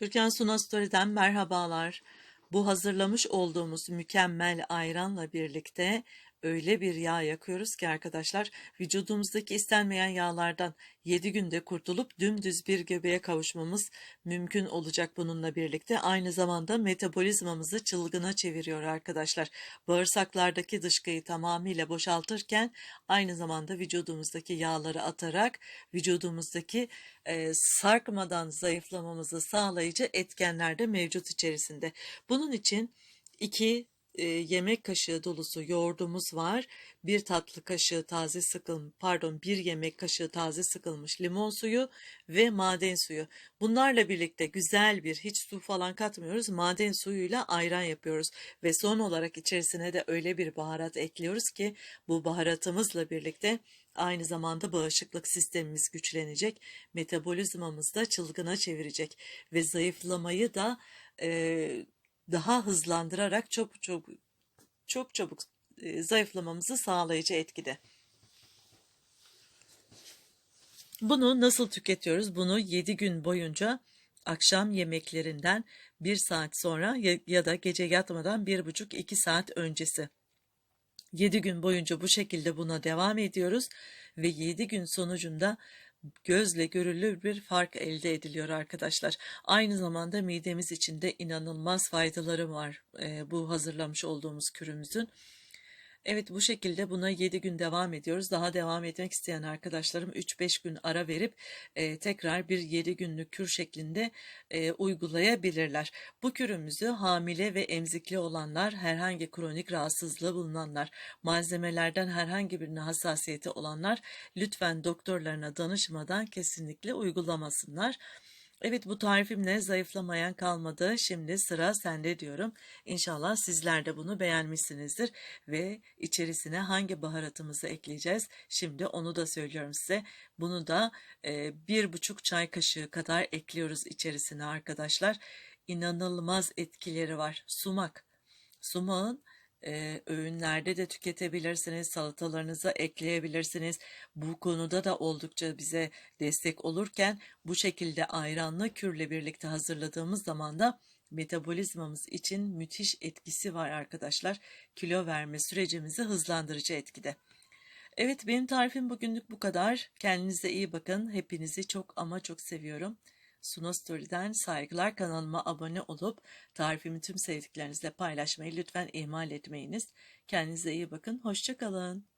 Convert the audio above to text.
Türkan Suna Story'den merhabalar. Bu hazırlamış olduğumuz mükemmel ayranla birlikte öyle bir yağ yakıyoruz ki arkadaşlar vücudumuzdaki istenmeyen yağlardan 7 günde kurtulup dümdüz bir göbeğe kavuşmamız mümkün olacak bununla birlikte. Aynı zamanda metabolizmamızı çılgına çeviriyor arkadaşlar. Bağırsaklardaki dışkıyı tamamıyla boşaltırken aynı zamanda vücudumuzdaki yağları atarak vücudumuzdaki e, sarkmadan zayıflamamızı sağlayıcı etkenler de mevcut içerisinde. Bunun için iki e, yemek kaşığı dolusu yoğurdumuz var. Bir tatlı kaşığı taze sıkılmış, pardon bir yemek kaşığı taze sıkılmış limon suyu ve maden suyu. Bunlarla birlikte güzel bir hiç su falan katmıyoruz. Maden suyuyla ayran yapıyoruz. Ve son olarak içerisine de öyle bir baharat ekliyoruz ki bu baharatımızla birlikte aynı zamanda bağışıklık sistemimiz güçlenecek. Metabolizmamız da çılgına çevirecek. Ve zayıflamayı da e, daha hızlandırarak çok çok çok çabuk e, zayıflamamızı sağlayıcı etkide. Bunu nasıl tüketiyoruz? Bunu 7 gün boyunca akşam yemeklerinden 1 saat sonra ya, ya da gece yatmadan 1,5-2 saat öncesi. 7 gün boyunca bu şekilde buna devam ediyoruz ve 7 gün sonucunda gözle görülür bir fark elde ediliyor arkadaşlar. Aynı zamanda midemiz için de inanılmaz faydaları var e, bu hazırlamış olduğumuz kürümüzün. Evet bu şekilde buna 7 gün devam ediyoruz. Daha devam etmek isteyen arkadaşlarım 3-5 gün ara verip e, tekrar bir 7 günlük kür şeklinde e, uygulayabilirler. Bu kürümüzü hamile ve emzikli olanlar, herhangi kronik rahatsızlığı bulunanlar, malzemelerden herhangi birine hassasiyeti olanlar lütfen doktorlarına danışmadan kesinlikle uygulamasınlar. Evet bu tarifimle zayıflamayan kalmadı. Şimdi sıra sende diyorum. İnşallah sizler de bunu beğenmişsinizdir ve içerisine hangi baharatımızı ekleyeceğiz? Şimdi onu da söylüyorum size. Bunu da e, bir buçuk çay kaşığı kadar ekliyoruz içerisine arkadaşlar. İnanılmaz etkileri var. Sumak. Sumağın e, öğünlerde de tüketebilirsiniz, salatalarınıza ekleyebilirsiniz. Bu konuda da oldukça bize destek olurken bu şekilde ayranlı kürle birlikte hazırladığımız zaman da metabolizmamız için müthiş etkisi var arkadaşlar. Kilo verme sürecimizi hızlandırıcı etkide. Evet benim tarifim bugünlük bu kadar. Kendinize iyi bakın. Hepinizi çok ama çok seviyorum. Suna Story'den saygılar kanalıma abone olup tarifimi tüm sevdiklerinizle paylaşmayı lütfen ihmal etmeyiniz. Kendinize iyi bakın. Hoşçakalın.